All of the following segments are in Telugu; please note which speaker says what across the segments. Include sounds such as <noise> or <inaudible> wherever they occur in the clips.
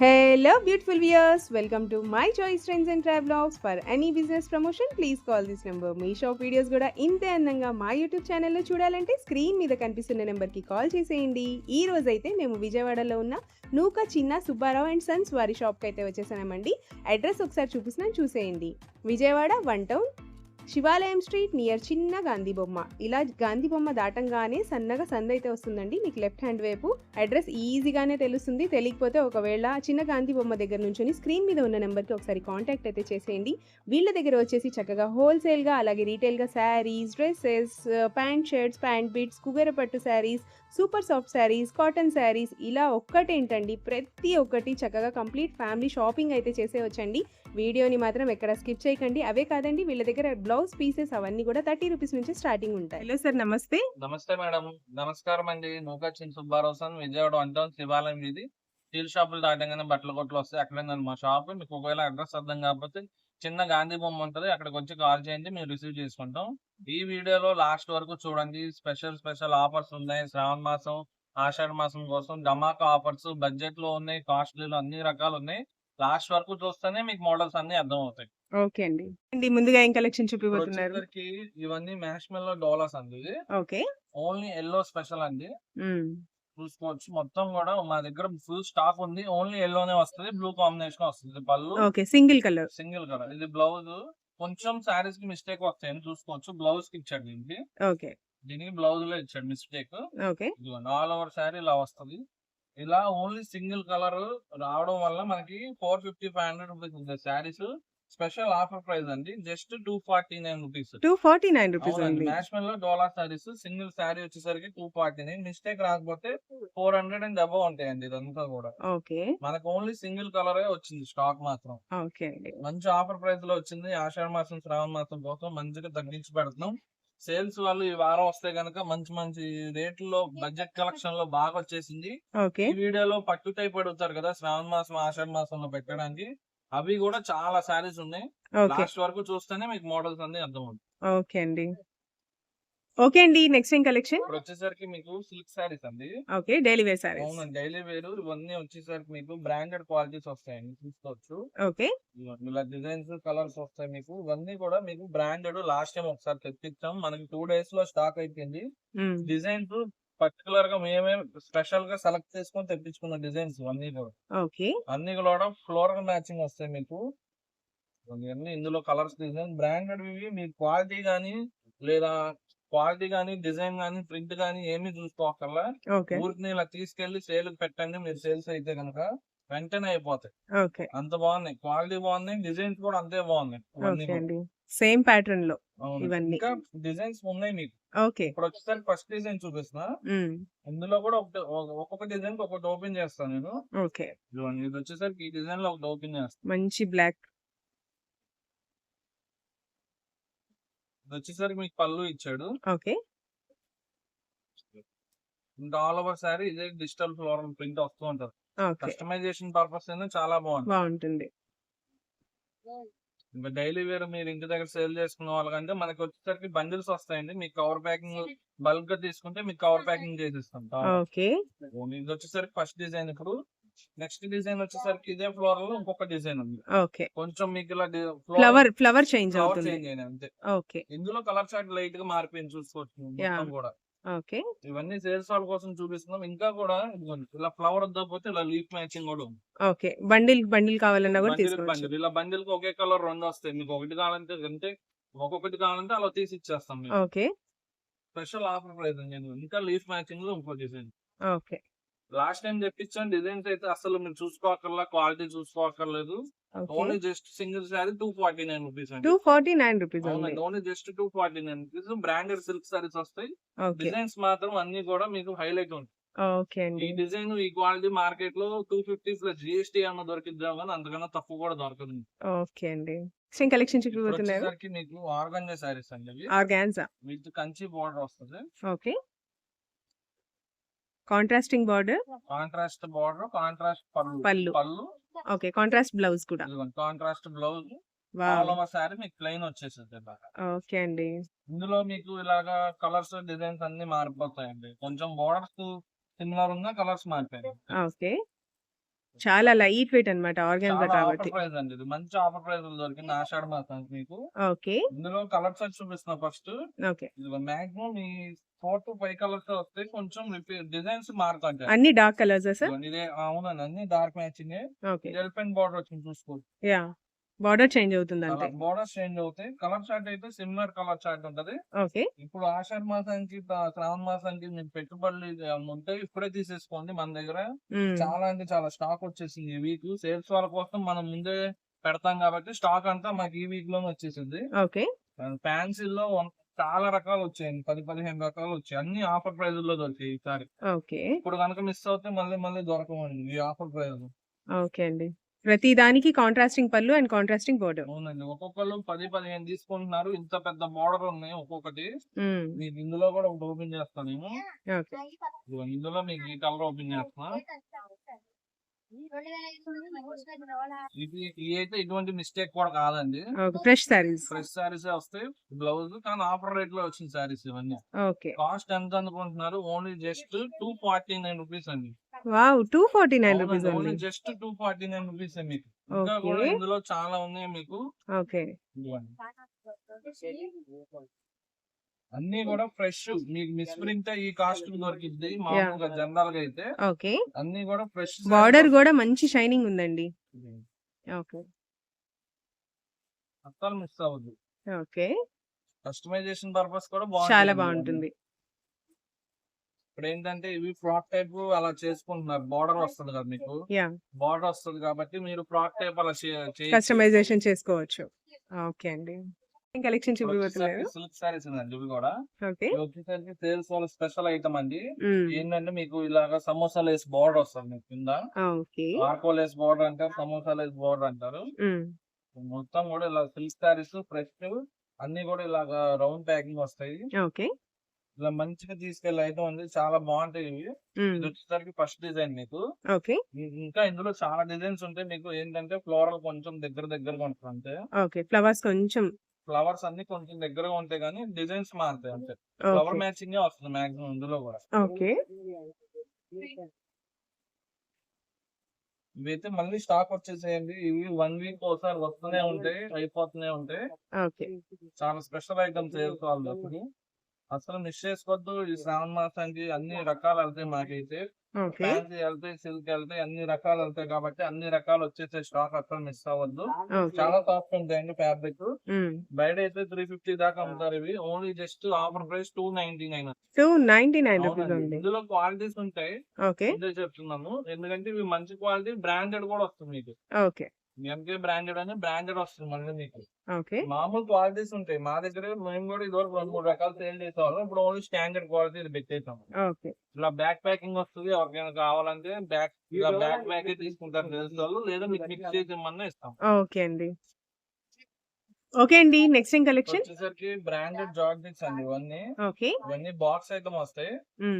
Speaker 1: Hello beautiful viewers. Welcome to my choice trends and travelogues for any business promotion please call this number me shop videos కూడా ఇంతే అందంగా మా యూట్యూబ్ ఛానల్లో చూడాలంటే స్క్రీన్ మీద కనిపిస్తున్న నెంబర్కి కాల్ చేసేయండి. ఈ రోజైతే మేము విజయవాడలో ఉన్న నూక చిన్న సుబ్బారావు అండ్ సన్స్ వారి షాప్కి అయితే వచ్చేసామండి. అడ్రస్ ఒకసారి చూపిస్తున్నాను చూసేయండి. Vijayawada one town Sivalayam street near చిన్న గాంధీ బొమ్మ. ఇలా గాంధీ బొమ్మ దాటంగానే సన్నగా సంద అయితే వస్తుందండి. మీకు లెఫ్ట్ హ్యాండ్ వైపు అడ్రస్ ఈజీగానే తెలుస్తుంది. తెలియకపోతే ఒకవేళ చిన్న గాంధీ బొమ్మ దగ్గర నుంచి స్క్రీన్ మీద ఉన్న నెంబర్కి ఒకసారి కాంటాక్ట్ అయితే చేసేయండి. వీళ్ళ దగ్గర వచ్చేసి చక్కగా హోల్సేల్గా అలాగే రీటైల్గా sarees dresses pant shirts pant bits Kubera పట్టు sarees super soft sarees cotton sarees ఇలా ఒక్కటేంటండి? ప్రతి ఒక్కటి చక్కగా కంప్లీట్ ఫ్యామిలీ షాపింగ్ అయితే చేసేవచ్చండి వీడియోని మాత్రం ఎక్కడ స్కిప్ చేయకండి. అవే కాదండి వీళ్ళ దగ్గర బ్లౌజ్ పీసెస్ అవన్నీ కూడా థర్టీ రూపీస్ నుంచి స్టార్టింగ్ ఉంటాయి. హలో సార్ నమస్తే.
Speaker 2: నమస్తే మేడం. నమస్కారం అండి. నూకచ్చిన్ Subbarao sir Vijayawada one town Sivalayam ఇది. స్టీల్ షాపులు దాటంగానే బట్టల కొట్లు వస్తాయి. అక్కడే మా షాప్? మీకు ఒకవేళ అడ్రస్ అర్థం కాకపోతే చిన్న గాంధీ బొమ్మ ఉంటుంది అక్కడికి వచ్చి కాల్ చేయండి మేము రిసీవ్ చేసుకుంటాం. ఈ వీడియోలో లాస్ట్ వరకు చూడండి స్పెషల్ స్పెషల్ ఆఫర్స్ ఉన్నాయి. శ్రావణ మాసం ఆషాఢ మాసం కోసం ధమాకా ఆఫర్స్ బడ్జెట్లో ఉన్నాయి కాస్ట్లీలో అన్ని రకాలు ఉన్నాయి. లాస్ట్ వరకు చూస్తేనే మీకు మోడల్స్ అన్ని అర్థం అవుతాయి
Speaker 1: ఓకే అండి. అండి ముందుగా ఏం కలెక్షన్ చూపిపోతున్నారు
Speaker 2: ఇవన్నీ మ్యాష్మెల్లో డోలాస్ అండి.
Speaker 1: ఓకే.
Speaker 2: ఓన్లీ ఎల్లో స్పెషల్ అండి. చూసుకోవచ్చు మొత్తం కూడా మా దగ్గర ఫుల్ స్టాక్ ఉంది. ఓన్లీ ఎల్లోనే వస్తుంది బ్లూ కాంబినేషన్ వస్తుంది. పళ్ళు
Speaker 1: okay single colour.
Speaker 2: Single colour. ఇది బ్లౌజ్ కొంచెం శారీస్కి మిస్టేక్ వస్తాయని చూసుకోవచ్చు. బ్లౌజ్కి ఇచ్చాడు దీనికి.
Speaker 1: ఓకే.
Speaker 2: దీనికి బ్లౌజ్లో ఇచ్చాడు mistake
Speaker 1: okay.
Speaker 2: All over saree ఇలా వస్తుంది. ఇలా ఓన్లీ సింగిల్ కలర్ రావడం వల్ల మనకి four fifty five hundred rupees ఉంది శారీస్ స్పెషల్ ఆఫర్ ప్రైస్ అండి. Just two forty nine rupees.
Speaker 1: Two forty nine rupees
Speaker 2: నేషనల్లో డోలార్ సారీస్ సింగిల్ శారీ వచ్చేసరికి టూ ఫార్టీ నైన్. మిస్టేక్ రాకపోతే ఫోర్ హండ్రెడ్ అండ్ అబవ్ ఉంటాయండి ఇదంతా కూడా.
Speaker 1: ఓకే.
Speaker 2: మనకు ఓన్లీ సింగిల్ కలరే వచ్చింది స్టాక్ మాత్రం.
Speaker 1: ఓకే.
Speaker 2: మంచి ఆఫర్ ప్రైస్లో వచ్చింది. ఆషాఢ మాసం శ్రావణ మాసం కోసం మంచిగా తగ్గించి పెడుతున్నాం. సేల్స్ వాళ్ళు ఈ వారం వస్తే గనక మంచి మంచి రేట్లలో బడ్జెట్ కలెక్షన్లో బాగా వచ్చేసింది. ఈ వీడియోలో పట్టు టైప్ అడుగుతారు కదా శ్రావణ మాసం ఆషాఢ మాసంలో పెట్టడానికి. అవి కూడా చాలా శారీస్ ఉన్నాయి. లాస్ట్ వరకు చూస్తేనే మీకు మోడల్స్ అన్ని అర్థం అవుతుంది
Speaker 1: ఓకే అండి. ఓకే అండి నెక్స్ట్ ఏం కలెక్షన్?
Speaker 2: ఇప్పుడు వచ్చేసరికి మీకు సిల్క్ శారీస్ అండి.
Speaker 1: ఓకే డైలీ వేర్ సారీస్
Speaker 2: అవునండి డైలీ వేరు. ఇవన్నీ వచ్చేసరికి మీకు బ్రాండెడ్ క్వాలిటీస్ వస్తాయండి చూసుకోవచ్చు.
Speaker 1: ఓకే.
Speaker 2: ఇలా డిజైన్స్ కలర్స్ వస్తాయి మీకు. ఇవన్నీ కూడా మీకు బ్రాండెడ్ లాస్ట్ టైం ఒకసారి తెప్పించాం మనకి టూ డేస్లో స్టాక్ అయిపోయింది. డిజైన్స్ పర్టికులర్గా మేమే స్పెషల్గా సెలెక్ట్ చేసుకొని తెప్పించుకున్న డిజైన్స్ అన్ని కూడా.
Speaker 1: ఓకే
Speaker 2: అన్ని కూడా ఫ్లోరల్ మ్యాచింగ్ వస్తాయి మీకు. ఇవన్నీ ఇందులో కలర్స్ డిజైన్ బ్రాండెడ్ ఇవి మీకు క్వాలిటీ గానీ లేదా క్వాలిటీ గానీ డిజైన్ గానీ ప్రింట్ గానీ ఏమీ చూసుకోకల్లా ఊరికి ఇలా తీసుకెళ్ళి సేల్ పెట్టండి మీరు సేల్స్ అయితే కనుక వెంటనే అయిపోతాయి. అంత బాగున్నాయి. క్వాలిటీ బాగున్నాయి డిజైన్స్ కూడా అంతే బాగున్నాయి.
Speaker 1: సేమ్
Speaker 2: ప్యాటర్న్లో.
Speaker 1: ఇవన్నీ.
Speaker 2: ఇంకా డిజైన్స్ ఉన్నాయి మీకు.
Speaker 1: ఓకే.
Speaker 2: ఇప్పుడు వచ్చేసరికి ఫస్ట్ డిజైన్ చూపిస్తున్నా. ఇందులో కూడా ఒక్కొక్క డిజైన్ ఒకటి ఓపెన్ చేస్తాను నేను.
Speaker 1: ఓకే.
Speaker 2: ఇది వచ్చేసరికి ఈ డిజైన్లో ఒకటి ఓపెన్ చేస్తాను
Speaker 1: మంచి బ్లాక్.
Speaker 2: ఇది వచ్చేసరికి మీకు పళ్ళు ఇచ్చాడు.
Speaker 1: ఓకే.
Speaker 2: ఇంకా ఆల్ ఓవర్ సారీ ఇదే డిజిటల్ ఫ్లోరల్ ప్రింట్ వస్తూ ఉంటది. కస్టమైజేషన్ పర్పస్ చాలా బాగుంది.
Speaker 1: బాగుంటుంది.
Speaker 2: ఇంకా డైలీ వేర్ మీరు ఇంటి దగ్గర సేల్ చేసుకున్న వాళ్ళకంటే మనకి వచ్చేసరికి బండిల్స్ వస్తాయండి. మీకు కవర్ ప్యాకింగ్ బల్క్గా తీసుకుంటే మీకు కవర్ ప్యాకింగ్ చేసిస్తాం.
Speaker 1: ఓకే.
Speaker 2: ఇది వచ్చేసరికి ఫస్ట్ డిజైన్ ఇప్పుడు. నెక్స్ట్ డిజైన్ వచ్చేసరికి ఇదే ఫ్లోర్లో ఇంకొక డిజైన్ ఉంది.
Speaker 1: ఓకే.
Speaker 2: కొంచెం మీకు ఇలా
Speaker 1: ఫ్లవర్ ఫ్లవర్ చేంజ్ అవుతుంది.
Speaker 2: చేంజ్ అంతే.
Speaker 1: ఓకే.
Speaker 2: ఇందులో కలర్ చార్ట్ లైట్గా మారిపోయింది చూసుకోవచ్చు. మొత్తం. కూడా.
Speaker 1: ఓకే.
Speaker 2: ఇవన్నీ సేల్స్ వాళ్ళ కోసం చూపిస్తున్నాం. ఇంకా కూడా ఇలా ఫ్లవర్ వద్దకపోతే ఇలా లీఫ్ మ్యాచింగ్ కూడా ఉంది.
Speaker 1: ఓకే. బండిల్ బండిల్ కావాలన్నా కూడా తీసుకోవచ్చు.
Speaker 2: ఇలా బండిల్కి ఒకే కలర్ రెండు వస్తాయి. మీకు ఒకటి కావాలంటే అంటే ఒక్కొక్కటి కావాలంటే అలా తీసి ఇచ్చేస్తాం మేము.
Speaker 1: ఓకే.
Speaker 2: స్పెషల్ ఆఫర్ ప్రైస్ అండి. ఇంకా లీఫ్ మ్యాచింగ్లో ఇంకో డిజైన్.
Speaker 1: ఓకే.
Speaker 2: లాస్ట్ టైం తెప్పించాను డిజైన్స్ అయితే అసలు మీరు చూసుకోకర్లా quality చూసుకోకర్లేదు only just single saree two forty nine rupees
Speaker 1: two forty nine rupees
Speaker 2: only just two forty nine rupees branded silk sarees వస్తాయి. డిజైన్స్ మాత్రం అన్ని కూడా మీకు హైలైట్ ఉంటాయి.
Speaker 1: ఓకే
Speaker 2: ఈ డిజైన్ ఈ క్వాలిటీ మార్కెట్లో టూ ఫిఫ్టీ ప్లస్ జిఎస్టీ అన్న దొరికిద్దాం కానీ అంతకన్నా తక్కువ కూడా దొరకదు
Speaker 1: ఓకే అండి. సేమ్ కలెక్షన్
Speaker 2: వచ్చేసరికి మీకు ఆర్గంజా శారీస్ అండి
Speaker 1: ఆర్గాన్జా.
Speaker 2: విత్ కంచి బార్డర్ వస్తుంది.
Speaker 1: Okay. Contrasting border
Speaker 2: contrast border contrast పళ్ళు.
Speaker 1: పళ్ళు. ఓకే కాంట్రాస్ట్ బ్లౌజ్ కూడా
Speaker 2: కాంట్రాస్ట్ బ్లౌజ్ శారీ మీకు ప్లెయిన్ వచ్చేసింది
Speaker 1: ఓకే అండి
Speaker 2: ఇందులో మీకు ఇలాగా కలర్స్ డిజైన్స్ అన్ని మారిపోతాయండి కొంచెం బోర్డర్స్ సిమిలర్ ఉన్న కలర్స్ మారిపోయాయి
Speaker 1: ఓకే చాలా లైట్ వెయిట్ అన్నమాట ఆర్గాన్జా కాబట్టి.
Speaker 2: ప్రైస్ అండి ఇది. మంచి ఆఫర్ ప్రైస్‌లో దొరికింది ఆషాఢ మాసానికి మీకు.
Speaker 1: ఓకే.
Speaker 2: ఇందులో కలర్స్ చూపిస్తున్నా ఫస్ట్.
Speaker 1: ఓకే.
Speaker 2: ఇదిగో మాక్సిమం ఈ 4-5 కలర్స్ వస్తాయి. కొంచెం డిజైన్స్ మారుతుంటాయి.
Speaker 1: అన్ని డార్క్ కలర్సా సార్?
Speaker 2: ఇదే అవునండి. అన్ని డార్క్ మ్యాచింగే. ఇది ఎలిఫెంట్ బార్డర్ వచ్చింది చూసుకో.
Speaker 1: యాహ్! బార్డర్ చేంజ్ అవుతుంది అంతే.
Speaker 2: కలర్ బోర్డర్స్ చేంజ్ అవుతాయి. కలర్ చార్ట్ అయితే సిమిలర్ కలర్ చార్ట్ ఉంటది.
Speaker 1: ఓకే.
Speaker 2: ఇప్పుడు ఆషాఢ మాసానికి శ్రావణ మాసానికి మీకు పెట్టుబడులు ఉంటే ఇప్పుడే తీసేసుకోండి మన దగ్గర. చాలా అంటే చాలా స్టాక్ వచ్చేసింది ఈ వీక్. సేల్స్ వాళ్ళ కోసం మనం ముందే పెడతాం కాబట్టి స్టాక్ అంతా మాకు ఈ వీక్లోనే వచ్చేసింది.
Speaker 1: ఓకే.
Speaker 2: ఫ్యాన్సీలో వన్ చాలా రకాలు వచ్చాయండి. 10, 15 రకాలు వచ్చాయి. అన్ని ఆఫర్ ప్రైస్‌లో దొరికాయి ఈసారి.
Speaker 1: ఓకే.
Speaker 2: ఇప్పుడు గనుక మిస్ అవుతే మళ్ళీ మళ్ళీ దొరకవండి ఈ ఆఫర్ ప్రైస్‌లో.
Speaker 1: ఓకే అండి. ప్రతి దానికి కాంట్రాస్టింగ్ పళ్ళు అండ్ కాంట్రాస్టింగ్ బోర్డర్.
Speaker 2: అవునండి. ఒక్కొక్కళ్ళు 10, 15 తీసుకుంటున్నారు. ఇంత పెద్ద బోర్డర్ ఉన్నాయి ఒక్కొక్కటి. మీకు ఇందులో కూడా ఒకటి ఓపెన్ చేస్తా నేను.
Speaker 1: ఓకే.
Speaker 2: ఇదిగో ఇందులో మీకు ఈ కలర్ ఓపెన్ చేస్తున్నా. ఇయైతే ఇటువంటి మిస్టేక్ కూడా కాదండి.
Speaker 1: ఫ్రెష్ సారీస్.
Speaker 2: ఫ్రెష్ సారీసే వస్తాయి. బ్లౌజ్ కానీ ఆఫర్ రేట్లో వచ్చిన సారీస్ ఇవన్నీ.
Speaker 1: ఓకే.
Speaker 2: కాస్ట్ ఎంత అనుకుంటున్నారు? ఓన్లీ జస్ట్ 249 రూపీస్ అండి.
Speaker 1: వావ్! 249 రూపీస్
Speaker 2: అవునండి. Only
Speaker 1: only.
Speaker 2: జస్ట్ 249 రూపీసే మీకు. ఇంకా కూడా. ఇందులో చాలా ఉన్నాయి మీకు.
Speaker 1: ఓకే.
Speaker 2: అన్నీ కూడా ఫ్రెష్. మీకు మిస్ప్రింట్ ఈ కాస్ట్ దొరికిద్ది.
Speaker 1: యాహ్!
Speaker 2: మామూలుగా జనరల్గా అయితే
Speaker 1: ఓకే.
Speaker 2: అన్నీ కూడా ఫ్రెష్
Speaker 1: బార్డర్ గూడా మంచి షైనింగ్ ఉందండి. ఓకే.
Speaker 2: అస్సలు మిస్ అవ్వద్దు.
Speaker 1: ఓకే.
Speaker 2: కస్టమైజేషన్ పర్పస్ కూడా
Speaker 1: చాలా
Speaker 2: బాగుంటాయండి ఇవన్నీ.
Speaker 1: బావుంటుంది.
Speaker 2: ఇప్పుడు ఏంటంటే ఇవి ఫ్రాక్ టైప్ అలా చేసుకుంటున్నారు. బార్డర్ వస్తది కదా మీకు. బార్డర్ వస్తది కాబట్టి మీరు ఫ్రాక్ టైప్ అలా.
Speaker 1: కస్టమైజేషన్ చేసుకోవచ్చు. ఓకే అండి. కలెక్షన్
Speaker 2: సిల్క్ సారీస్ ఉందండి ఇవి కూడా.
Speaker 1: ఓకే.
Speaker 2: ఇవి వచ్చేసరికి సేల్స్ వాళ్ళ స్పెషల్ ఐటమ్ అండి. ఏంటంటే మీకు ఇలాగా సమోసా లేస్ బార్డర్ వస్తది మీకు కింద. ఆర్కో లేస్ బార్డర్ అంటారు. సమోసా లేస్ బార్డర్ అంటారు. మొత్తం కూడా ఇలా సిల్క్ సారీస్ ఫ్రెష్ అన్ని కూడా ఇలాగా రౌండ్ ప్యాకింగ్ వస్తాయి.
Speaker 1: ఓకే.
Speaker 2: ఇలా మంచిగా తీసుకెళ్ళే ఐటమ్ అండి. చాలా బాగుంటాయి ఇవి. ఇది వచ్చేసరికి ఫస్ట్ డిజైన్ మీకు.
Speaker 1: ఓకే.
Speaker 2: ఇంకా ఇందులో చాలా డిజైన్స్ ఉంటాయి. మీకు ఏంటంటే ఫ్లోరల్ కొంచెం దగ్గర దగ్గరగా ఉంటది అంతే.
Speaker 1: ఫ్లవర్స్ కొంచెం
Speaker 2: ఫ్లవర్స్ అన్ని కొంచెం దగ్గరగా ఉంటాయి కానీ డిజైన్స్ మారుతాయి అంతే. ఫ్లవర్. మ్యాచింగే వస్తది మాక్సిమం ఇందులో కూడా.
Speaker 1: ఓకే.
Speaker 2: ఇవైతే మళ్ళీ స్టాక్ వచ్చేసేయండి. ఇవి 1 వీక్ ఒకసారి వస్తూనే ఉంటాయి. అయిపోతూనే ఉంటాయి. చాలా స్పెషల్ ఐటమ్ సేల్స్ వాళ్ళు ఇప్పుడు. అసలు మిస్ చేసుకోవద్దు. ఈ శ్రావణ మాసానికి అన్ని రకాలు వెళ్తాయి మాకైతే. ఫ్యాన్సీ వెళ్తాయి, సిల్క్ వెళ్తాయి, అన్ని రకాలు వెళ్తాయి కాబట్టి అన్ని రకాలు వచ్చేసే స్టాక్ అసలు మిస్ అవ్వద్దు. చాలా సాఫ్ట్ ఉంటాయండి ఫ్యాబ్రిక్. బయట అయితే 350 దాకా అమ్ముతారు ఇవి. Only just offer price 299
Speaker 1: 299 rupees
Speaker 2: అవునండి.
Speaker 1: ఓన్లీ.
Speaker 2: ఇందులో క్వాలిటీస్ ఉంటాయి. చెప్తున్నాను. ఎందుకంటే ఇవి మంచి క్వాలిటీ బ్రాండెడ్ కూడా వస్తుంది మీకు.
Speaker 1: ఓకే.
Speaker 2: ఎంకే బ్రాండెడ్ అని బ్రాండెడ్ వస్తుంది మళ్ళీ మీకు.
Speaker 1: ఓకే.
Speaker 2: మామూలు క్వాలిటీస్ ఉంటాయి. మా దగ్గర మేము కూడా ఇదివరకు 2, 3 రకాలు సేల్ చేసేవాళ్ళం. ఇప్పుడు ఓన్లీ స్టాండర్డ్ క్వాలిటీ ఇది పెట్టేసాం.
Speaker 1: ఓకే.
Speaker 2: ఇలా బ్యాక్ ప్యాకింగ్ వస్తది. ఎవరికైనా కావాలంటే బ్యాక్ ఇలా బ్యాక్ ప్యాకే తీసుకుంటారు తెలిసిన వాళ్ళు. లేదా మీకు మిక్స్ చేసి ఇస్తాం.
Speaker 1: ఓకే అండి. ఓకే అండి. నెక్స్ట్ ఏం కలెక్షన్?
Speaker 2: వచ్చేసరికి బ్రాండెడ్ జార్జెట్స్ అండి ఇవన్నీ.
Speaker 1: ఓకే.
Speaker 2: ఇవన్నీ బాక్స్ ఐటమ్ వస్తాయి.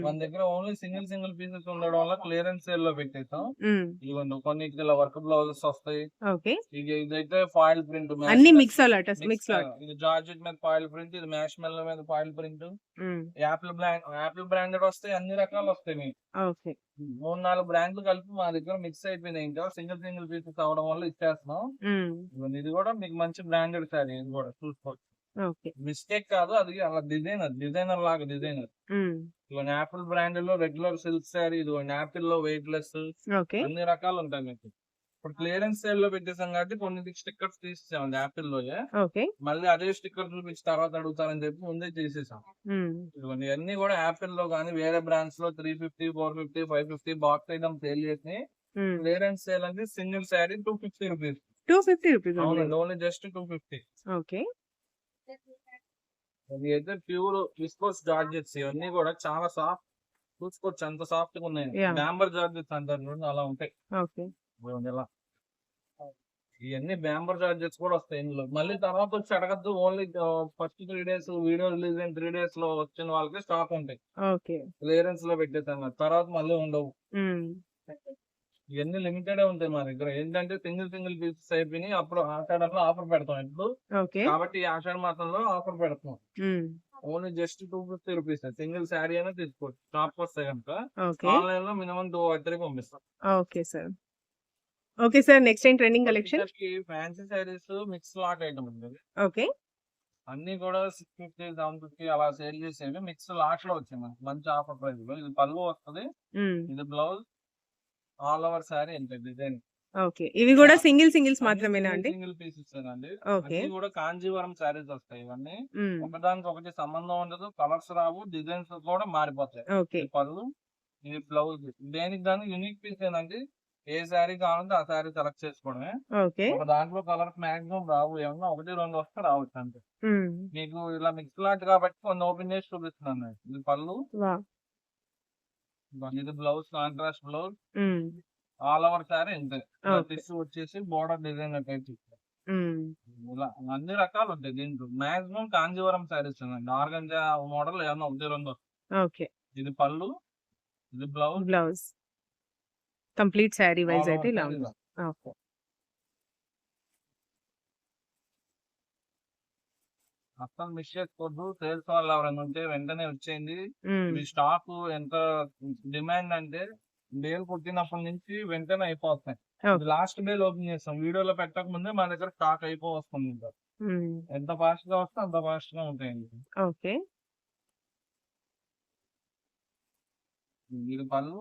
Speaker 2: మన దగ్గర ఓన్లీ సింగిల్ సింగిల్ పీసెస్ ఉండడం వల్ల క్లియరెన్స్ సేల్లో పెట్టేసాం.
Speaker 1: హ్మ్.
Speaker 2: ఇదిగోండి కొన్ని ఇలా వర్క్ బ్లౌజెస్ వస్తాయి.
Speaker 1: ఓకే.
Speaker 2: ఇగ ఇదైతే ఫాయిల్ ప్రింట్
Speaker 1: అన్ని మిక్స్ అలాటస్ మిక్స్.
Speaker 2: ఇది జార్జెట్ మీద ఫాయిల్ ప్రింట్ ఇది మ్యాష్ మెల్లో మీద foil print. Apple brand Apple branded వస్తాయి అన్ని రకాలు వస్తాయి మీకు. మూడు నాలుగు బ్రాండ్లు కలిపి మా దగ్గర మిక్స్ అయిపోయినాయి ఇంకా. సింగిల్ సింగిల్ పీసెస్ అవడం వల్ల ఇచ్చేస్తున్నాం. ఇది కూడా మీకు మంచి బ్రాండెడ్ సారీ ఇది కూడా చూసుకోవచ్చు. మిస్టేక్ కాదు అది అలా డిజైనర్ డిజైనర్ లాగా డిజైనర్. ఇదిగోండి యాపిల్ బ్రాండ్లో రెగ్యులర్ సిల్క్ సారీ ఇదిగోండి యాపిల్లో వెయిట్ లెస్. అన్ని రకాలు ఉంటాయి మీకు. ఇప్పుడు క్లియరెన్స్ సేల్లో పెట్టేసాం కాబట్టి కొన్ని స్టిక్కర్స్ తీసేసామండి యాపిల్లో
Speaker 1: ఓకే.
Speaker 2: మళ్ళీ అదే స్టిక్కర్ చూపించి తర్వాత అడుగుతారని చెప్పి ముందే తీసేసాం. ఇదిగోండి అన్ని కూడా యాపిల్లో కానీ వేరే బ్రాండ్స్లో three fifty four fifty five fifty box item sale చేసి. క్లియరెన్స్ సేల్ అంటే single saree two fifty rupees
Speaker 1: 250 rupees only.
Speaker 2: Just two fifty
Speaker 1: okay.
Speaker 2: అయితే ప్యూర్ విస్కోస్ జార్జెట్స్ ఇవన్నీ కూడా చాలా సాఫ్ట్ చూసుకోవచ్చు ఎంత సాఫ్ట్గా ఉన్నాయి. బ్యాంబర్ జార్జెట్స్ అంటారు అలా ఉంటాయి
Speaker 1: ఓకే.
Speaker 2: ఇలా ఇవన్నీ బ్యాంబర్ చార్జెస్ కూడా వస్తాయి ఇందులో మళ్ళీ తర్వాత వచ్చి అడగద్దు only first three days video release అయిన త్రీ డేస్లో వచ్చిన వాళ్ళకి స్టాక్ ఉంటాయి. క్లియరెన్స్లో పెట్టేసాం కదా. తర్వాత మళ్ళీ ఉండవు. ఇవన్నీ లిమిటెడ్ ఉంటాయి మా దగ్గర ఏంటంటే సింగిల్ సింగిల్ పీసెస్ అయిపోయినాయి అప్పుడు ఆషాఢంలో ఆఫర్ పెడతాం ఇప్పుడు. కాబట్టి ఆషాఢ మాసంలో ఆఫర్ పెడతాం. Only just two fifty rupees single saree అయినా తీసుకోవచ్చు షాప్ వస్తే కనుక. ఆన్లైన్లో మినిమం టూ త్రీ పంపిస్తాం
Speaker 1: okay sir. Okay sir. Next ఏం trending collection?
Speaker 2: Fancy sarees mix lot item ఉంది.
Speaker 1: ఓకే.
Speaker 2: అన్నీ కూడా 650, 750 అలా సేల్ చేసేవి మిక్స్ లాట్‌లో వచ్చాయి మనకి. మంచి ఆఫర్ ప్రైస్‌లో. ఇది పల్లు వస్తది.
Speaker 1: హ్మ్.
Speaker 2: ఇది బ్లౌజ్. ఆల్ ఓవర్ శారీ ఇంతే డిజైన్.
Speaker 1: ఓకే. ఇవి
Speaker 2: ఆ!
Speaker 1: సింగిల్ సింగిల్స్ మాత్రమేనా
Speaker 2: సింగిల్
Speaker 1: అండి?
Speaker 2: సింగిల్ పీసెసేనండి.
Speaker 1: ఓకే.
Speaker 2: అన్నీ కూడా కాంజీవరం శారీస్ వస్తాయి ఇవన్నీ.
Speaker 1: హ్మ్.
Speaker 2: ఒకదానికొకటి సంబంధం ఉండదు. కలర్స్ రావు. డిజైన్స్ కూడా మారిపోతాయి.
Speaker 1: ఓకే.
Speaker 2: ఇది పళ్ళు. ఇది బ్లౌజ్. దేనికి దానికి యూనిక్ పీసేనండి. ఏ శారీ కావాలంటే ఆ శారీ సెలెక్ట్ చేసుకోవడమే.
Speaker 1: ఓకే.
Speaker 2: ఒక దాంట్లో కలర్స్ మాక్సిమం రావు. ఏమన్నా 1, 2 వస్తే రావచ్చు అంతే. మీకు ఇలా మిక్స్ లాట్ కాబట్టి కొన్ని ఓపెన్ చేసి చూపిస్తున్నాను నేను. ఇది పళ్ళు. ఇది blouse contrast blouse. All over saree ఇంతే. టిష్యూ వచ్చేసి బోర్డర్ డిజైన్ టైప్. ఇలా అన్ని రకాలు ఉంటాయి దీంట్లో. మాక్సిమం కాంజీవరం శారీస్ అండి. ఆర్గంజా మోడల్ ఏమన్నా 1, 2 వస్తాయి.
Speaker 1: ఓకే.
Speaker 2: ఇది పళ్ళు. ఇది blouse.
Speaker 1: Blouse. Complete saree
Speaker 2: all
Speaker 1: అయితే ఇలా ఉంది. ఓకే.
Speaker 2: అస్సలు మిస్ చేసుకోవద్దు. సేల్స్ వాళ్ళు ఎవరైనా ఉంటే వెంటనే వచ్చేయండి. మీ స్టాక్ ఎంత డిమాండ్ అంటే బేల్ కొట్టినప్పటి నుంచి వెంటనే
Speaker 1: ఓకే.
Speaker 2: లాస్ట్ బేల్ ఓపెన్ చేస్తాం. వీడియోలో పెట్టక ముందే మా దగ్గర స్టాక్ అయిపో వస్తుంది ఇంకా.
Speaker 1: హ్మ్.
Speaker 2: ఎంత ఫాస్ట్గా వస్తే అంత ఫాస్ట్గా ఉంటాయండి.
Speaker 1: ఓకే.
Speaker 2: ఇది పళ్ళు.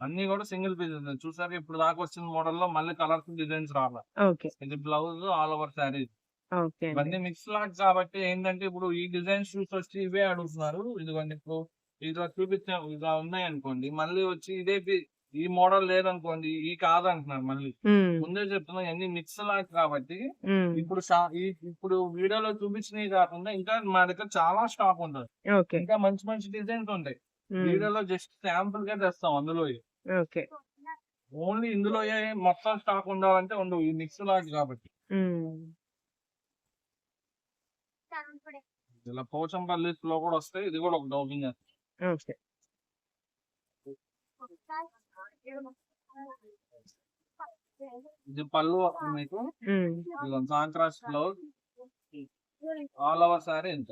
Speaker 2: అన్నీ కూడా సింగిల్ పీసెస్ చూసారు ఇప్పుడు దాకా వచ్చిన మోడల్లో మళ్ళీ కలర్స్ డిజైన్స్.
Speaker 1: ఓకే.
Speaker 2: ఇది blouse all over saree.
Speaker 1: Okay అండి.
Speaker 2: ఇవన్నీ మిక్స్ లాట్ కాబట్టి ఏంటంటే ఇప్పుడు ఈ డిజైన్స్ చూసి వచ్చి ఇవే అడుగుతున్నారు. ఇదిగోండి ఇప్పుడు ఇలా చూపించాం ఇలా ఉన్నాయి అనుకోండి. మళ్ళీ వచ్చి ఇదే ఈ మోడల్ లేదనుకోండి ఈ కాదంటున్నారు మళ్ళీ. ముందే చెప్తున్నా ఇవన్నీ మిక్స్ లాట్ కాబట్టి. ఇప్పుడు ఇప్పుడు వీడియోలో చూపించినవి కాకుండా ఇంకా మా దగ్గర చాలా స్టాక్ ఉంటుంది. ఇంకా మంచి మంచి డిజైన్స్ ఉంటాయి. వీడియోలో జస్ట్ శాంపుల్గా తెస్తాం అందులో
Speaker 1: ఓకే.
Speaker 2: ఓన్లీ ఇందులో మొత్తం స్టాక్ ఉండాలంటే ఉండవు ఈ మిక్స్ లాట్ కాబట్టి. ఇలా పోచంపల్లిస్లో కూడా వస్తాయి ఇది కూడా ఓపెన్ చేస్తాం
Speaker 1: ఓకే.
Speaker 2: ఇది పళ్ళు వస్తుంది మీకు. ఇది contrast blouse all over saree ఎంత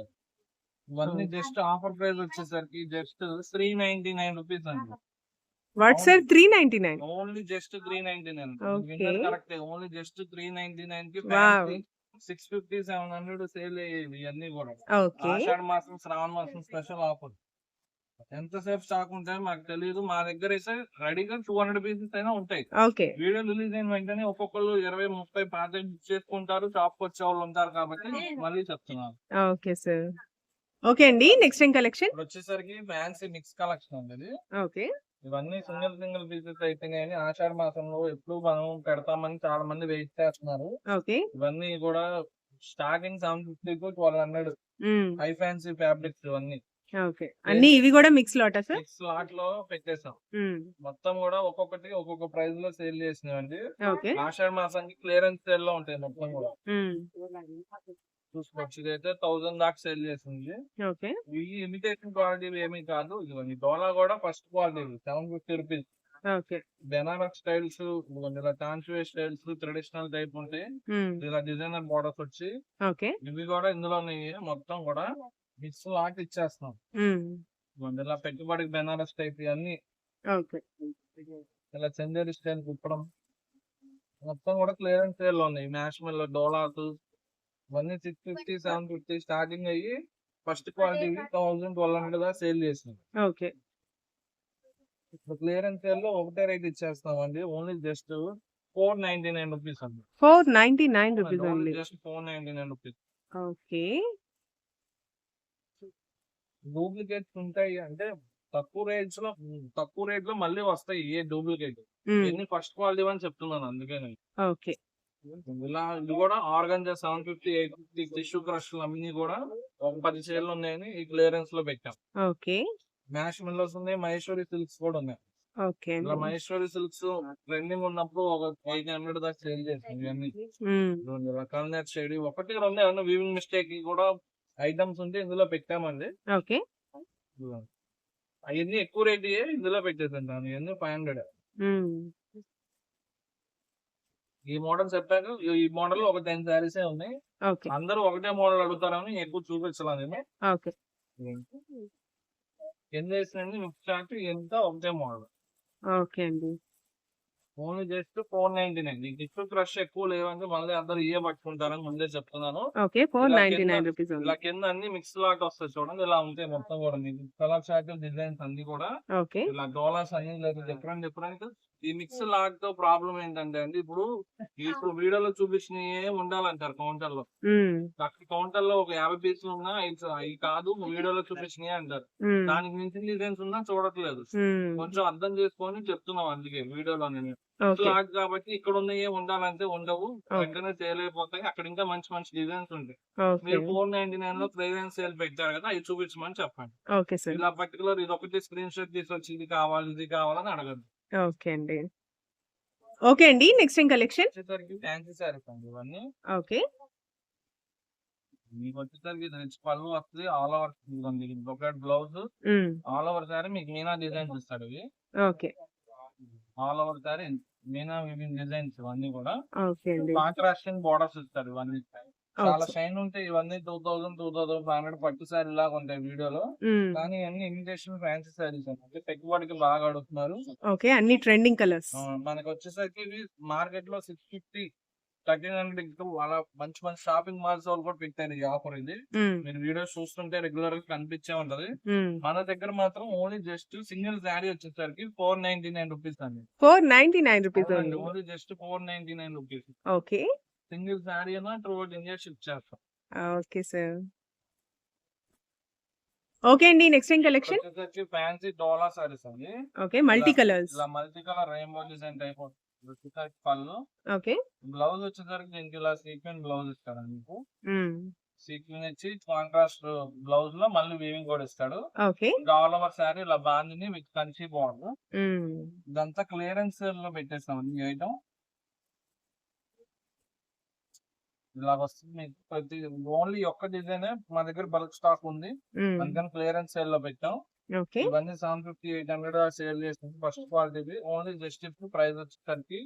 Speaker 2: ఇవన్నీ. జస్ట్ ఆఫర్ ప్రైస్ వచ్చేసరికి just three ninety nine rupees అండి
Speaker 1: what sir 399
Speaker 2: only just three ninety nine. Correct only just three ninety
Speaker 1: నైన్కి.
Speaker 2: Six fifty seven hundred sale అయ్యేవి ఇవన్నీ కూడా. ఆషాఢ మాసం శ్రావణ మాసం స్పెషల్ ఆఫర్ ఎంతసేపు స్టాక్ ఉంటాయో మాకు తెలియదు మా దగ్గర అయితే రెడీగా టూ హండ్రెడ్ పీసెస్ అయినా ఉంటాయి. వీడియో రిలీజ్ అయిన వెంటనే ఒక్కొక్కరు ఇరవై ముప్పై బుక్ చేసుకుంటారు షాప్కి వచ్చే వాళ్ళు ఉంటారు కాబట్టి మళ్ళీ చెప్తున్నాను
Speaker 1: ఓకే సార్. ఓకే అండి. నెక్స్ట్ ఏం కలెక్షన్?
Speaker 2: వచ్చేసరికి ఫ్యాన్సీ మిక్స్ కలెక్షన్ అండి ఇది
Speaker 1: ఓకే.
Speaker 2: ఇవన్నీ సింగిల్ సింగిల్ పీసెస్ అయితేనే ఆషాఢ మాసంలో ఎప్పుడు మనం పెడతామని చాలా మంది వెయిట్ చేస్తున్నారు. ఇవన్నీ కూడా starting seven fifty to twelve hundred. High fancy fabrics ఇవన్నీ.
Speaker 1: అన్నీ ఇవి కూడా మిక్స్ లాటా సార్?
Speaker 2: మిక్స్ లాట్లో పెట్టేసాం. మొత్తం కూడా ఒక్కొక్కటి ఒక్కొక్క ప్రైస్లో సేల్ చేసినవండి. ఆషాఢ మాసానికి క్లియరెన్స్ సేల్లో ఉంటాయి మొత్తం కూడా. చూసుకోవచ్చు ఇదైతే థౌసండ్ దాకా సేల్ చేసింది
Speaker 1: ఓకే.
Speaker 2: ఈ ఇమిటేషన్ క్వాలిటీ ఏమీ కాదు ఇదిగోండి డోలా కూడా first quality seven fifty rupees. Banaras styles ఇలా టాన్చువే స్టైల్స్ ట్రెడిషనల్ టైప్ ఉంటాయి. ఇలా డిజైనర్ బోర్డర్స్ వచ్చి. ఇవి కూడా ఇందులో మొత్తం కూడా మిక్స్ లాట్ ఇచ్చేస్తున్నాం ఇలా పెట్టుబడికి బెనారస్ టైప్ ఇవన్నీ. ఇలా చందేరి స్టైల్ కుప్పడం మొత్తం కూడా క్లియరెన్స్ సేల్ ఉన్నాయి మ్యాష్ మిల్ డోలాస్ ఇవన్నీ six fifty seven fifty starting అయ్యి first quality thousand twelve hundred దాకా సేల్ చేసింది
Speaker 1: ఓకే.
Speaker 2: ఇప్పుడు క్లియరెన్స్ సేల్లో ఒకటే rate ఇచ్చేస్తామండి only just four ninety nine rupees అండి
Speaker 1: 499 rupees only.
Speaker 2: Just four ninety nine rupees
Speaker 1: okay.
Speaker 2: Duplicates ఉంటాయి అంటే తక్కువ రేట్స్లో తక్కువ రేట్లో మళ్ళీ వస్తాయి ఏ డూప్లికేట్. ఇవన్నీ ఫస్ట్ క్వాలిటీ అని చెప్తున్నాను అందుకని
Speaker 1: ఓకే.
Speaker 2: ఇలా ఇది కూడా organza seven fifty eight fifty tissue crush అన్ని కూడా ఒక పది సేల్ ఉన్నాయని ఈ క్లియరెన్స్లో పెట్టాం
Speaker 1: ఓకే.
Speaker 2: మ్యాష్ మిల్లర్స్ ఉన్నాయి మహేశ్వరి సిల్క్స్ కూడా ఉన్నాయి
Speaker 1: ఓకే
Speaker 2: ఇలా. మహేశ్వరి సిల్క్స్ ట్రెండింగ్ ఉన్నప్పుడు ఒక ఎయిట్ హండ్రెడ్ దాకా సేల్ చేసింది ఇవన్నీ. రెండు రకాల నెట్ షేడ్ ఒకటి రెండు ఏమన్నా వీవింగ్ మిస్టేక్ కూడా ఐటమ్స్ ఉంటే ఇందులో పెట్టామండి
Speaker 1: ఓకే.
Speaker 2: అవన్నీ ఎక్కువ రేట్ ఇందులో పెట్టేదంటాను ఇవన్నీ ఫైవ్ హండ్రెడ్. ఈ మోడల్ చెప్పాక ఈ మోడల్ ఒక టెన్ శారీసే ఉన్నాయి. అందరూ ఒకటే మోడల్ అడుగుతారని ఎక్కువ చూపించలేదు నేను.
Speaker 1: ఓకే.
Speaker 2: ఎంత చేసిందండి షార్ట్ ఎంత ఒకటే మోడల్.
Speaker 1: ఓకే అండి.
Speaker 2: Only just four ninety nine. Gift crush ఎక్కువ లేవంటే మళ్ళీ అందరు ఇయే పట్టుకుంటారని ముందే చెప్తున్నాను.
Speaker 1: Okay four ninety nine rupees
Speaker 2: ఇలా కింద అన్ని మిక్స్ లాట్ వస్తాయి చూడండి ఇలా ఉంటాయి మొత్తం కూడా. మీకు కలర్ షార్ట్ డిజైన్స్ అన్ని కూడా.
Speaker 1: ఓకే.
Speaker 2: ఇలా డోలర్స్ అన్ని డిఫరెంట్ డిఫరెంట్ ఈ మిక్స్ లాట్తో ప్రాబ్లం ఏంటంటే అండి ఇప్పుడు <laughs> ఇప్పుడు వీడియోలో చూపించినవి ఉండాలంటారు కౌంటర్లో కౌంటర్లో ఒక యాభై పీసులు ఉన్నా అవి కాదు వీడియోలో చూపించినవి అంటారు. దానికి మించిన డిజైన్స్ ఉన్నా చూడట్లేదు. కొంచెం అర్థం చేసుకొని చెప్తున్నాం అందుకే వీడియోలో నేను. లాట్ కాబట్టి ఇక్కడ ఉన్నయే ఉండాలంటే ఉండవు వెంటనే సేల్ అయిపోతాయి అక్కడ ఇంకా మంచి మంచి డిజైన్స్ ఉంటాయి. మీరు ఫోర్ నైన్టీ నైన్లో క్లియరెన్స్ సేల్ పెట్టారు కదా అవి చూపించమని చెప్పండి. ఇలా పర్టికులర్ ఇది ఒకటి స్క్రీన్ షాట్ తీసుకొచ్చి ఇది కావాలి ఇది కావాలని అడగదు
Speaker 1: ఓకే అండి. ఓకే అండి నెక్స్ట్ ఏం కలెక్షన్?
Speaker 2: వచ్చేసరికి ఫ్యాన్సీ శారీస్ అండి ఇవన్నీ.
Speaker 1: ఓకే.
Speaker 2: మీకు వచ్చేసరికి రిచ్ పళ్ళు వస్తుంది ఆల్ ఓవర్ ఒకటి బ్లౌజ్. ఆల్ ఓవర్ శారీ మీకు మీనా డిజైన్స్ ఇస్తాడు ఇవి.
Speaker 1: ఓకే.
Speaker 2: ఆల్ ఓవర్ శారీ మీనా వివింగ్ డిజైన్స్ ఇవన్నీ కూడా.
Speaker 1: ఓకే అండి.
Speaker 2: కాంట్రాస్టింగ్ బోర్డర్స్ ఇస్తాడు ఇవన్నీ. చాలా. షైన్ ఉంటాయి. ఇవన్నీ two thousand two thousand five hundred పట్టు శారీ లాగా ఉంటాయి వీడియోలో. కానీ అన్ని ఇమిటేషన్ ఫ్యాన్సీ శారీస్ అంటే పెట్టుబడికి బాగా అడుగుతున్నారు.
Speaker 1: ఓకే అన్ని ట్రెండింగ్ కలర్స్.
Speaker 2: మనకి వచ్చేసరికి ఇవి మార్కెట్లో సిక్స్ ఫిఫ్టీ థర్టీన్ హండ్రెడ్ వాళ్ళ మంచి మంచి షాపింగ్ మాల్స్ వాళ్ళు కూడా పెట్టారు ఈ ఆఫర్ ఇది. మీరు వీడియోస్ చూస్తుంటే రెగ్యులర్గా కనిపించే ఉంటది. మన దగ్గర మాత్రం ఓన్లీ జస్ట్ సింగిల్ శారీ వచ్చేసరికి ఫోర్ నైన్టీ నైన్ రూపీస్ అండి.
Speaker 1: Four ninety nine rupees only
Speaker 2: only just four ninety nine rupees.
Speaker 1: Okay.
Speaker 2: Single saree అయినా టూ ఇండియా షిప్ చేస్తాం.
Speaker 1: Okay sir. ఓకే అండి నెక్స్ట్ ఏం కలెక్షన్
Speaker 2: ఫ్యాన్సీ డోలా సారీస్ అండి.
Speaker 1: Okay multi colours.
Speaker 2: ఇలా multi colour rainbow design type వచ్చేసరికి పళ్ళు.
Speaker 1: ఓకే.
Speaker 2: బ్లౌజ్ వచ్చేసరికి దీనికి ఇలా సీక్వెన్ బ్లౌజ్ ఇస్తాడు మీకు. సీక్వెన్ ఇచ్చి కాంట్రాస్ట్ బ్లౌజ్లో మళ్ళీ వీవింగ్ కూడా ఇస్తాడు. ఆల్ ఓవర్ శారీ ఇలా బాందిని విత్ కంచి బార్డర్ ఇదంతా క్లియరెన్స్లో పెట్టేస్తాం ఈ ఐటమ్ ఇలా వస్తుంది. మీకు ప్రతి ఓన్లీ ఒక్క డిజైన్ మా దగ్గర బల్క్ స్టాక్ ఉంది. అందుకని క్లియరెన్స్ సేల్లో పెట్టాం.
Speaker 1: ఓకే.
Speaker 2: ఇవన్నీ seven fifty eight hundred sale చేస్తుంది ఫస్ట్ క్వాలిటీ ఓన్లీ జస్ట్ ఇప్పుడు ప్రైస్ వచ్చేసరికి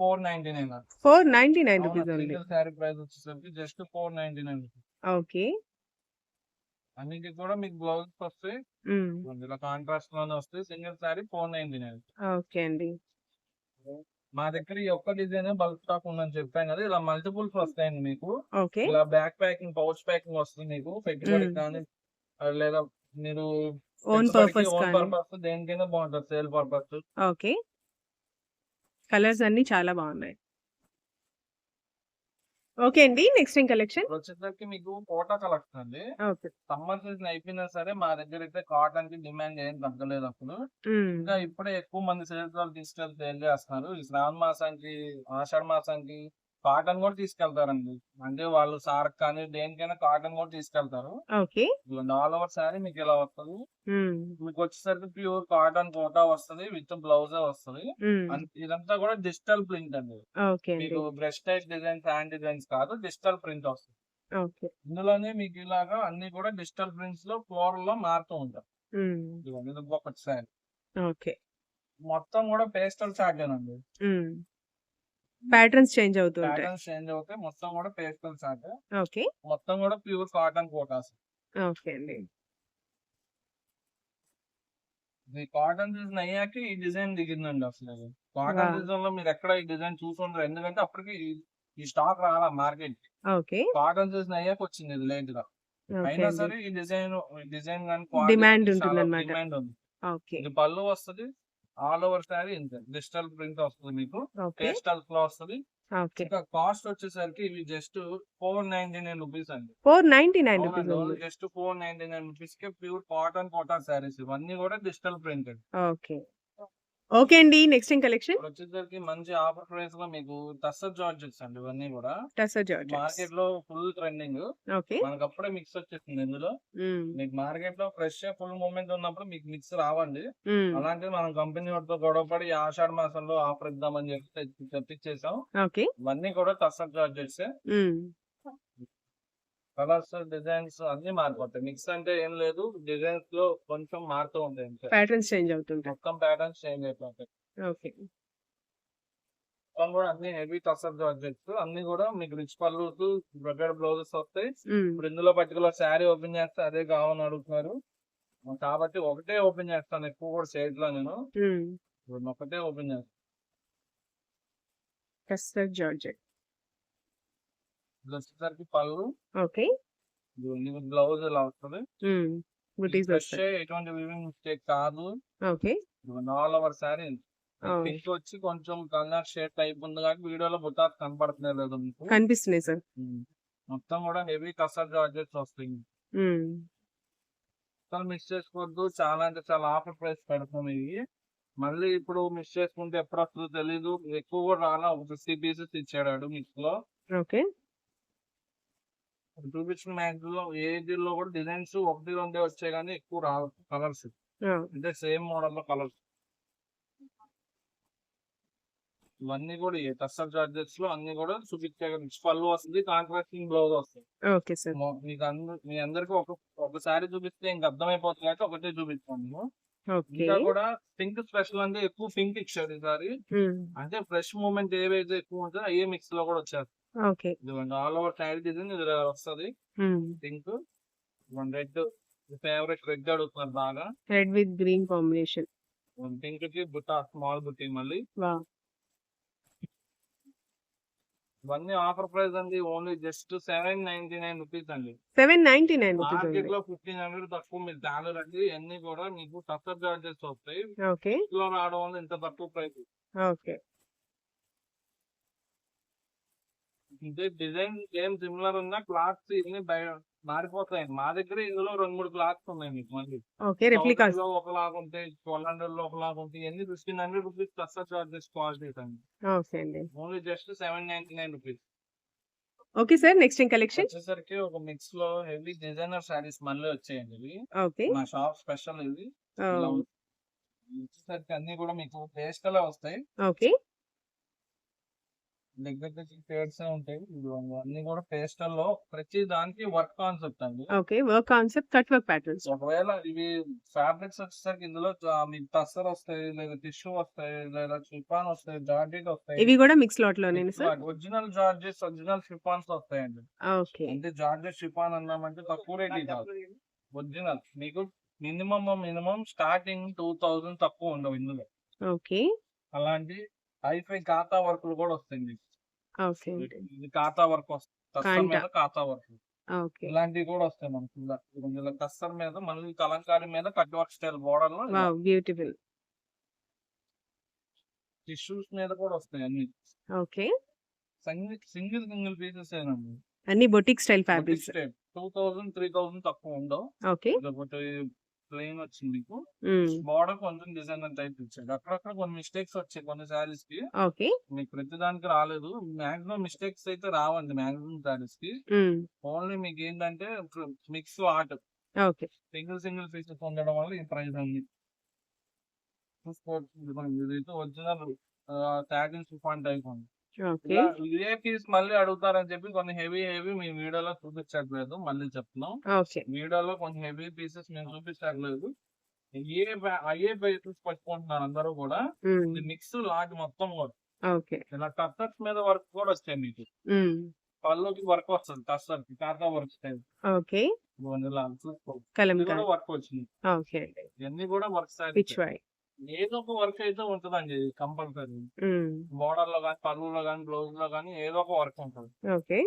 Speaker 2: four ninety nine
Speaker 1: four ninety nine rupees only
Speaker 2: saree price వచ్చేసరికి just four ninety nine
Speaker 1: okay.
Speaker 2: అన్నిటికి కూడా మీకు బ్లౌజ్ వస్తాయి. ఇలా కాంట్రాస్ట్లోనే వస్తాయి. Single saree four ninety nine.
Speaker 1: Okay అండి.
Speaker 2: మా దగ్గర ఈ ఒక్క డిజైన్ బల్క్ స్టాక్ ఉందని చెప్పాం కదా. ఇలా మల్టిపుల్స్ వస్తాయండి మీకు.
Speaker 1: ఓకే.
Speaker 2: ఇలా బ్యాక్ ప్యాకింగ్ పౌచ్ ప్యాకింగ్ వస్తుంది మీకు. పెట్టుబడికి
Speaker 1: మ్మ్.
Speaker 2: కానీ లేదా మీరు
Speaker 1: ఓన్ పర్పస్ కానీ.
Speaker 2: పర్పస్ దేనికైనా బాగుంటుంది. Sale purpose
Speaker 1: okay. కలర్స్ అన్ని చాలా బాగున్నాయి. ఓకే అండి నెక్స్ట్ ఏం కలెక్షన్?
Speaker 2: వచ్చేసరికి మీకు కోటా కలెక్షన్ అండి. సమ్మర్ సీజన్ అయిపోయినా సరే మా దగ్గర అయితే కాటన్కి డిమాండ్ ఏం తగ్గలేదు అప్పుడు. ఇంకా ఇప్పుడే ఎక్కువ మంది సేల్స్ వాళ్ళు తీసుకెళ్ళి సేల్ చేస్తున్నారు. ఈ శ్రావణ మాసానికి ఆషాఢ మాసానికి కాటన్ కూడా తీసుకెళ్తారండి. అంటే వాళ్ళు సార్ కానీ దేనికైనా కాటన్ కూడా తీసుకెళ్తారు.
Speaker 1: ఓకే.
Speaker 2: ఆల్ ఓవర్ శారీ మీకు ఇలా వస్తుంది. మీకు వచ్చేసరికి ప్యూర్ కాటన్ కోటా వస్తుంది విత్ బ్లౌజ్ వస్తుంది. ఇదంతా కూడా డిజిటల్ ప్రింట్ అండి. మీకు brush type designs hand designs కాదు డిజిటల్ ప్రింట్ వస్తుంది. ఇందులోనే మీకు ఇలాగా అన్ని కూడా డిజిటల్ ప్రింట్స్లో ఫ్లోర్లో మారుతూ ఉంటాయి. ఇదిగోండి, ఇది ఒకటి శారీ.
Speaker 1: ఓకే.
Speaker 2: మొత్తం కూడా పేస్టల్ చార్ట్ అండి
Speaker 1: ప్యాటర్న్స్ చేంజ్ అవుతుంటాయి
Speaker 2: ప్యాటర్న్స్ చేంజ్ అవుతాయి మొత్తం కూడా పేస్టల్ చార్ట్
Speaker 1: ఓకే.
Speaker 2: మొత్తం కూడా ప్యూర్ కాటన్ కోటాస్
Speaker 1: ఓకే అండి.
Speaker 2: ఈ కాటన్ సీజన్ అయ్యాక ఈ డిజైన్ దిగిందండి అసలు. కాటన్. సీజన్లో మీరు ఎక్కడ ఈ డిజైన్ చూసుంటారు ఎందుకంటే అప్పటికి ఈ- స్టాక్ రాలా మార్కెట్
Speaker 1: ఓకే.
Speaker 2: కాటన్ సీజన్ అయ్యాక వచ్చింది ఇది
Speaker 1: లేట్గా
Speaker 2: అయినా సరే ఈ డిజైన్ డిజైన్ కానీ
Speaker 1: Demand ఉంటుందన్నమాట.
Speaker 2: డిమాండ్ ఉంది.
Speaker 1: ఓకే.
Speaker 2: ఇది పళ్ళు వస్తుంది ఆల్ ఓవర్ శారీ ఇంత. డిజిటల్ ప్రింట్ వస్తుంది మీకు. పేస్టల్లో వస్తుంది. ఇంకా కాస్ట్ వచ్చేసరికి ఇవి just four ninety nine rupees అండి.
Speaker 1: Four ninety nine rupees
Speaker 2: just four ninety nine రూపీస్కి ప్యూర్ కాటన్ కోటా శారీస్. ఇవన్నీ కూడా డిజిటల్ ప్రింటెడ్.
Speaker 1: ఓకే. ఓకే అండి నెక్స్ట్ ఏం కలెక్షన్?
Speaker 2: వచ్చేసరికి మంచి ఆఫర్ ప్రైస్లో మీకు టస్సర్ జార్జెట్స్ అండి ఇవన్నీ కూడా.
Speaker 1: టసర్ జార్జెట్స్.
Speaker 2: మార్కెట్లో ఫుల్ ట్రెండింగ్.
Speaker 1: ఓకే.
Speaker 2: మనకు అప్పుడే మిక్స్ వచ్చేసింది ఇందులో. మీకు మార్కెట్లో ఫ్రెష్ ఫుల్ మూమెంట్ ఉన్నప్పుడు మీకు మిక్స్ రావండి. అలాంటివి మనం కంపెనీ వాటితో గొడవపడి ఆషాఢ మాసంలో ఆఫర్ ఇద్దామని చెప్పి తెప్పించేసాం.
Speaker 1: ఓకే.
Speaker 2: ఇవన్నీ కూడా టస్సర్ జార్జెట్స్. కలర్స్ డిజైన్స్ అన్ని మారిపోతాయి. మిక్స్ అంటే ఏం లేదు. డిజైన్స్లో కొంచెం మారుతూ ఉంటాయి
Speaker 1: ప్యాటర్న్స్ చేంజ్ అవుతుంటాయి.
Speaker 2: మొత్తం ప్యాటర్న్స్ చేంజ్ అయిపోతాయి.
Speaker 1: ఓకే.
Speaker 2: మొత్తం కూడా అన్ని హెవీ టసర్ జార్జెట్స్ అన్ని కూడా మీకు రిచ్ పల్లూస్ బ్రగడ్ బ్లౌజెస్ వస్తాయి. ఇప్పుడు ఇందులో పర్టికులర్ శారీ ఓపెన్ చేస్తే అదే కావాలని అడుగుతున్నారు. కాబట్టి ఒకటే ఓపెన్ చేస్తాను ఎక్కువ కూడా షేడ్లో నేను. ఇప్పుడు ఒకటే ఓపెన్ చేస్తాను
Speaker 1: జార్జెట్.
Speaker 2: ఇది వచ్చేసరికి పళ్ళు.
Speaker 1: ఓకే.
Speaker 2: బ్లౌజ్ ఇలా వస్తది.
Speaker 1: బుటీస్.
Speaker 2: ఎటువంటి వీవింగ్ మిస్టేక్ కాదు.
Speaker 1: Okay.
Speaker 2: All over sari! Pink వచ్చి కొంచెం కలర్ షేడ్ టైప్ ఉంది కాబట్టి వీడియోలో బుటాస్ కనపడుతున్నాయి లేదు మీకు.
Speaker 1: కనిపిస్తున్నాయి సార్.
Speaker 2: మొత్తం కూడా హెవీ టస్సర్ జార్జెట్స్ వస్తాయి. అసలు మిస్ చేసుకోవద్దు. చాలా అంటే చాలా ఆఫర్ ప్రైస్ పెడుతున్నాం ఇవి. మళ్ళీ ఇప్పుడు మిస్ చేసుకుంటే ఎప్పుడు వస్తదో తెలీదు. ఎక్కువ కూడా రాలా. ఒక 50 పీసెస్ ఇచ్చాడు ఆడు మిక్స్‌లో.
Speaker 1: ఓకే.
Speaker 2: చూపించిన మ్యాక్సిమం ఏదిలో కూడా డిజైన్స్ ఒకటి రెండే వచ్చాయి గానీ ఎక్కువ రావు కలర్స్. అంటే సేమ్ మోడల్‌లో కలర్స్. ఇవన్నీ కూడా ఈ టస్సర్ జార్జెట్స్‌లో అన్ని కూడా చూపించాను. పళ్ళు వస్తది. కాంట్రాస్టింగ్ బ్లౌజ్ వస్తది.
Speaker 1: Okay sir.
Speaker 2: మీకు మీ అందరికి ఒక ఒక సారీ చూపిస్తే ఇంక అర్థమైపోతుంది కాబట్టి ఒకటే చూపిస్తాను. ఇంకా కూడా పింక్ స్పెషల్ అంటే ఎక్కువ పింక్ ఇచ్చాడు ఈసారి. అంటే ఫ్రెష్ మూవ్‌మెంట్ ఏవైతే ఎక్కువ ఉంటదో అయ్యే మిక్స్‌లో కూడా వచ్చేస్తాయి.
Speaker 1: ఓకే.
Speaker 2: ఇదిగోండి ఆల్ ఓవర్ శారీ డిజైన్ ఇది వస్తది. పింక్. రెడ్. ఫేవరెట్ రెడ్ అడుగుతున్నారు బాగా.
Speaker 1: Red with green combination.
Speaker 2: పింక్‌కి బుట్ట స్మాల్ బుట్టి మళ్ళీ. ఇవన్నీ ఆఫర్ ప్రైస్ అండి. ఓన్లీ జస్ట్ 799 రూపీస్ అండి.
Speaker 1: 799 రూపీస్ ఉంది.
Speaker 2: మార్కెట్‌లో 1500 తక్కువ మీరు తేలేరండి. ఇయన్నీ కూడా మీకు టస్సర్ జార్జెట్స్ వస్తాయి.
Speaker 1: ఓకే.
Speaker 2: ఇంట్లో రావడం వల్ల ఇంత తక్కువ ప్రైస్.
Speaker 1: ఓకే.
Speaker 2: అంటే డిజైన్ సేమ్ సిమిలర్ ఉన్నా క్లాత్స్ ఇవన్నీ బయ మారిపోతాయండి. మా దగ్గర ఇందులో 2, 3 క్లాత్స్ ఉన్నాయి మీకు మళ్ళీ.
Speaker 1: ఓకే. రెప్లికాస్.
Speaker 2: 1000లో ఒకలాగా ఉంటాయి. 1200లో ఒకలాగా ఉంటాయి. ఇయన్నీ 1500 రూపీస్ టస్సర్ జార్జెట్స్ క్వాలిటీస్ అండి.
Speaker 1: ఓకే అండి.
Speaker 2: Only just 799 rupees.
Speaker 1: Okay sir. Next ఏం కలెక్షన్?
Speaker 2: వచ్చేసరికి ఒక మిక్స్‌లో హెవీ డిజైనర్ సారీస్ మళ్ళీ వచ్చాయండి ఇవి.
Speaker 1: ఓకే.
Speaker 2: మా షాప్ స్పెషల్
Speaker 1: ఓహ్!
Speaker 2: వచ్చేసరికి అన్నీ కూడా మీకు పేస్టలే వస్తాయి.
Speaker 1: ఓకే.
Speaker 2: దగ్గర దగ్గర షేడ్సే ఉంటాయి. అన్నీ కూడా పేస్టల్‌లో ప్రతి దానికి వర్క్ కాన్సెప్ట్ అండి.
Speaker 1: Okay. Work concept cut work patterns.
Speaker 2: ఒకవేళ ఇవి ఫ్యాబ్రిక్స్ వచ్చేసరికి ఇందులో మీకు టస్సర్ వస్తాయి. లేదా టిష్యూ వస్తాయి. లేదా షిఫాన్ వస్తాయి. జార్జెట్ వస్తాయి.
Speaker 1: ఇవి కూడా mix లాట్‌లోనేనా sir?
Speaker 2: Original georgettes, original chiffons వస్తాయండి.
Speaker 1: ఓకే.
Speaker 2: అంటే జార్జెట్ షిఫాన్ అన్నామంటే తక్కువ రేట్‌వి కాదు. ఒరిజినల్. మీకు మినిమమ్ మినిమమ్ స్టార్టింగ్ 2000 తక్కువ ఉండవు ఇందులో.
Speaker 1: ఓకే.
Speaker 2: అలాంటి హైఫై కాతా వర్క్‌లు కూడా వస్తాయి మీకు.
Speaker 1: ఓకే అండి.
Speaker 2: ఇది కాతా వర్క్ వస్తది. మీద కాతా వర్క్.
Speaker 1: ఓకే.
Speaker 2: ఇలాంటివి కూడా వస్తాయి మనకి ఇలా. టస్సర్ మీద మళ్ళీ కలంకారీ మీద కట్ వర్క్ స్టైల్ బోర్డర్‌లో ఇలా
Speaker 1: వావ్! బ్యూటిఫుల్.
Speaker 2: టిష్యూస్ మీద కూడా వస్తాయి అన్ని.
Speaker 1: ఓకే.
Speaker 2: సింగిల్ సింగిల్ సింగిల్ పీసెసేనండి.
Speaker 1: అన్ని బొటిక్ స్టైల్ ఫ్యాబ్రిక్స్.
Speaker 2: స్టైల్. 2000, 3000 తక్కువ ఉండవు.
Speaker 1: ఓకే.
Speaker 2: ప్లెయిన్ వచ్చింది మీకు. బోర్డర్ కొంచెం డిజైనర్ టైప్ ఇచ్చాడు. అక్కడక్కడ కొన్ని మిస్టేక్స్ వచ్చాయి కొన్ని సారీస్‌కి.
Speaker 1: ఓకే.
Speaker 2: మీకు ప్రతి దానికి రాలేదు. మాక్సిమం మిస్టేక్స్ అయితే రావండి మాక్సిమం సారీస్‌కి.
Speaker 1: హ్మ్.
Speaker 2: ఓన్లీ మీకేంటంటే ఫ్ mix art. Single single pieces ఉండడం వల్ల ఈ ప్రైస్ అండి. ఇదైతే ఒరిజినల్ ఉంది.
Speaker 1: ఓకే.
Speaker 2: ఇలా ఇదే పీస్ మళ్ళీ అడుగుతారని చెప్పి కొన్ని హెవీ హెవీ మీ వీడియోలో చూపించట్లేదు. మళ్ళీ చెప్తున్నాం. వీడియోలో కొన్ని హెవీ పీసెస్ మేము చూపించట్లేదు. ఏ అయ్యే పీసెస్ పట్టుకుంటున్నారు అందరూ కూడా. మిక్స్ లాట్ మొత్తం కూడా. ఇలా టస్సర్స్ మీద వర్క్ కూడా వస్తాయి మీకు. పళ్ళుకి వర్క్ వస్తది టస్సర్‌కి. కాతా వర్క్ స్టైల్.
Speaker 1: ఓకే.
Speaker 2: వర్క్ వచ్చింది. ఇవన్నీ కూడా వర్క్. ఏదో ఒక వర్క్ అయితే ఉంటదండి కంపల్సరీ.
Speaker 1: హ్మ్.
Speaker 2: బోర్డర్‌లో గాని, పళ్ళులో గాని, బ్లౌజ్‌లో గాని ఏదో ఒక వర్క్ ఉంటది.
Speaker 1: ఓకే.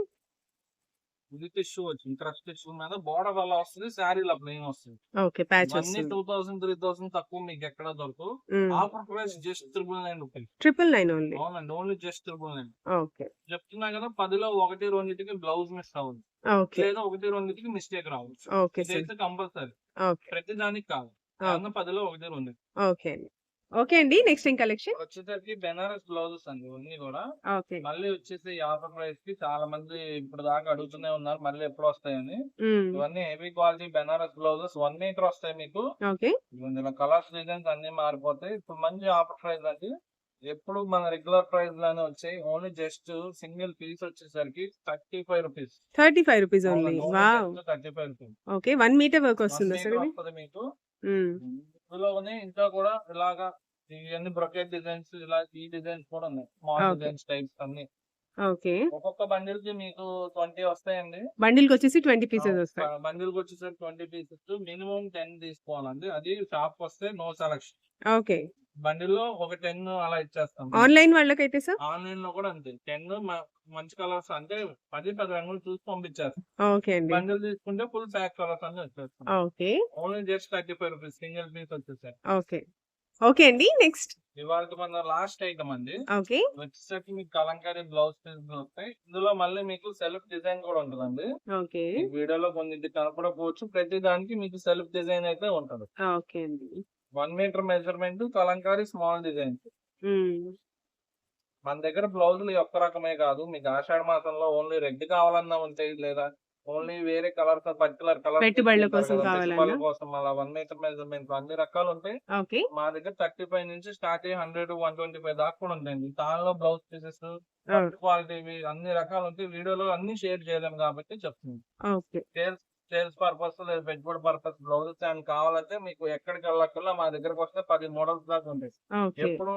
Speaker 2: ఇది టిష్యూ వచ్చింది. క్రష్ టిష్యూ మీద బోర్డర్ అలా వస్తది. సారీ ఇలా ప్లెయిన్ వస్తది.
Speaker 1: ఓకే. ప్యాచ్
Speaker 2: ఇవన్నీ
Speaker 1: వస్తుంది.
Speaker 2: 2000, 3000 తక్కువ మీకు ఎక్కడ దొరకవు.
Speaker 1: హ్మ్.
Speaker 2: Offer price just 999 rupees.
Speaker 1: 999 only.
Speaker 2: అవునండి. Only just 999.
Speaker 1: ఓకే.
Speaker 2: చెప్తున్నా కదా 10లో 1, 2కి బ్లౌజ్ మిస్ అవ్వదు. లేదా 1, 2కి మిస్టేక్ రావచ్చు. ఇదైతే కంపల్సరీ. ప్రతి దానికి కాదు. ఏమన్నా 10లో 1, 2
Speaker 1: ఓకే అండి. ఓకే అండి. నెక్స్ట్ ఏం కలెక్షన్?
Speaker 2: వచ్చేసరికి బెనారస్ బ్లౌజెస్ అండి ఇవన్నీ కూడా.
Speaker 1: ఓకే.
Speaker 2: మళ్ళీ వచ్చేసి ఆఫర్ ప్రైస్‌కి చాలా మంది ఇప్పటిదాకా అడుగుతూనే ఉన్నారు. మళ్ళీ ఎప్పుడు వస్తాయని. ఇవన్నీ heavy quality Banaras blouses 1 metre వస్తాయి మీకు.
Speaker 1: ఓకే.
Speaker 2: కలర్స్ డిజైన్స్ అన్ని మారిపోతాయి. ఇప్పుడు మంచి ఆఫర్ ప్రైస్ అండి. ఎప్పుడు మన రెగ్యులర్ ప్రైస్లోనే వచ్చాయి. ఓన్లీ జస్ట్ సింగిల్ పీస్ వచ్చేసరికి 35 రూపీస్.
Speaker 1: 35 rupees only.
Speaker 2: అవునండి. Only
Speaker 1: wow!
Speaker 2: Just 35 rupees.
Speaker 1: Okay. 1 metre work
Speaker 2: 1
Speaker 1: వస్తుందా సార్
Speaker 2: మీటర్
Speaker 1: ఇది?
Speaker 2: వస్తది మీకు. ఇందులోనే ఇంకా కూడా ఇలాగా ఇవన్నీ బ్రొకెట్ డిజైన్స్ ఇలా ఈ డిజైన్స్ కూడా ఉన్నాయి. స్మాల్. డిజైన్స్ టైప్స్ అన్ని.
Speaker 1: ఓకే.
Speaker 2: ఒక్కొక్క బండిల్కి మీకు 20 వస్తాయండి.
Speaker 1: బండిల్‌కి వచ్చేసి 20 పీసెస్ వస్తాయి.
Speaker 2: బండిల్కి వచ్చేసరికి 20 పీసెస్ మినిమం 10 తీసుకోవాలండి. అది షాప్ వస్తే నో సెలక్షన్.
Speaker 1: ఓకే.
Speaker 2: బండిల్లో ఒక టెన్ అలా ఇచ్చేస్తాం
Speaker 1: ఆన్లైన్ వాళ్ళకైతే సార్
Speaker 2: ఆన్లైన్లో కూడా అంతే టెన్ మంచి కలర్స్ అంటే పది పది రంగులు చూసి
Speaker 1: ఓకే అండి.
Speaker 2: బండిల్ తీసుకుంటే ఫుల్ ప్యాక్ కలర్స్ అన్ని వచ్చేస్తాం
Speaker 1: okay.
Speaker 2: Only just thirty five rupees single piece వచ్చేసాయి.
Speaker 1: ఓకే. ఓకే అండి నెక్స్ట్.
Speaker 2: ఇవాళ మన లాస్ట్ ఐటమ్ అండి.
Speaker 1: ఓకే.
Speaker 2: వచ్చేసరికి మీకు కలంకారీ బ్లౌజ్ పీస్ వస్తాయి. ఇందులో మళ్ళీ మీకు సెల్ఫ్ డిజైన్ కూడా ఉంటుందండి.
Speaker 1: ఓకే.
Speaker 2: వీడియోలో కొన్ని కనపడకపోవచ్చు. ప్రతి దానికి మీకు సెల్ఫ్ డిజైన్ అయితే ఉంటుంది.
Speaker 1: ఓకే అండి.
Speaker 2: One metre measurement Kalamkari small design మన దగ్గర బ్లౌజులు ఒక్క రకమే కాదు. మీకు ఆషాఢ మాసంలో ఓన్లీ రెడ్ కావాలన్నా ఉంటాయి లేదా ఓన్లీ వేరే కలర్ పర్టికులర్ కలర్
Speaker 1: పెట్టుబడుల కోసం కావాలన్నా?
Speaker 2: కోసం అలా వన్ మీటర్ మెజర్మెంట్ అన్ని రకాలు ఉంటాయి. మా దగ్గర థర్టీ ఫైవ్ నుంచి స్టార్ట్ అయ్యి హండ్రెడ్ వన్ ట్వంటీ ఫైవ్ దాకా కూడా ఉంటాయండి. దానిలో బ్లౌజ్ పీసెస్ క్వాలిటీ అన్ని రకాలు ఉంటాయి. వీడియోలో అన్ని షేర్ చేయలేము కాబట్టి చెప్తుంది సేల్స్ పర్పస్ లేదా పెట్టుబడి పర్పస్ బ్లౌజెస్ అండ్ కావాలంటే మీకు ఎక్కడికి వెళ్ళక్కర్లా మా దగ్గరకు వస్తే పది మోడల్స్ దాకా ఉంటాయి. ఎప్పుడు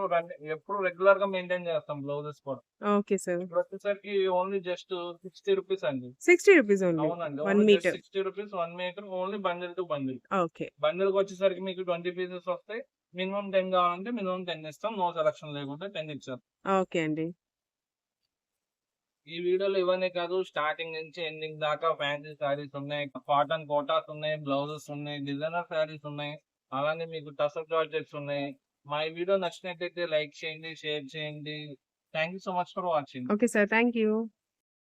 Speaker 2: ఎప్పుడు రెగ్యులర్గా మెయింటైన్ చేస్తాం బ్లౌజెస్ కూడా.
Speaker 1: Okay sir.
Speaker 2: ఇప్పుడు వచ్చేసరికి ఓన్లీ జస్ట్ సిక్స్టీ రూపీస్ అండి.
Speaker 1: సిక్స్టీ రూపీస్
Speaker 2: అవునండి sixty rupees one metre only bundle to bundle
Speaker 1: okay.
Speaker 2: బండిల్కి వచ్చేసరికి మీకు ట్వంటీ పీసెస్ వస్తాయి. మినిమం టెన్ కావాలంటే మినిమం టెన్ ఇస్తాం. నో సెలక్షన్ లేకుంటే టెన్ ఇచ్చారు
Speaker 1: ఓకే అండి.
Speaker 2: ఈ వీడియోలో ఇవన్నీ కాదు స్టార్టింగ్ నుంచి ఎండింగ్ దాకా ఫ్యాన్సీ శారీస్ ఉన్నాయి కాటన్ కోటాస్ ఉన్నాయి బ్లౌజెస్ ఉన్నాయి డిజైనర్ శారీస్ ఉన్నాయి అలానే మీకు టసర్ ప్రాజెక్ట్స్ ఉన్నాయి. మా ఈ వీడియో నచ్చినట్లయితే లైక్ చేయండి షేర్ చేయండి. Thank you so much for watching
Speaker 1: okay sir thank you